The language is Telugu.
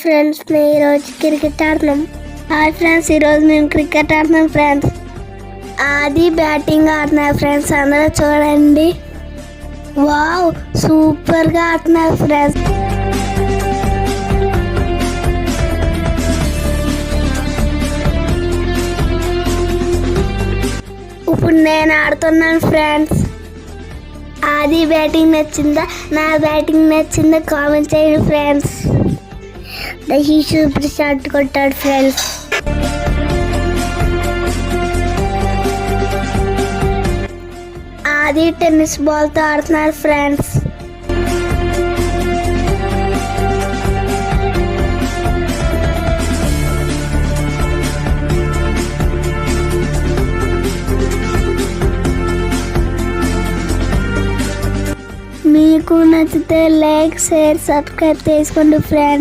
ఫ్రెండ్స్ మేము ఈరోజు క్రికెట్ ఆడుతున్నాం. హాయ్ ఫ్రెండ్స్ ఈరోజు మేము క్రికెట్ ఆడుతున్నాం ఫ్రెండ్స్ ఆది బ్యాటింగ్ ఆడుతున్నారు ఫ్రెండ్స్ అందరూ చూడండి. వావ్ సూపర్గా ఆడుతున్నారు ఫ్రెండ్స్ ఇప్పుడు నేను ఆడుతున్నాను ఫ్రెండ్స్ ఆది బ్యాటింగ్ నచ్చిందా? నా బ్యాటింగ్ నచ్చిందా? కామెంట్ చేయండి ఫ్రెండ్స్ శిశు సూపర్ కొట్టాడు ఫ్రెండ్స్ ఆది టెన్నిస్ బాల్తో ఆడుతున్నారు ఫ్రెండ్స్ మీకు నచ్చితే లైక్ షేర్ సబ్స్క్రైబ్ చేసుకోండి ఫ్రెండ్స్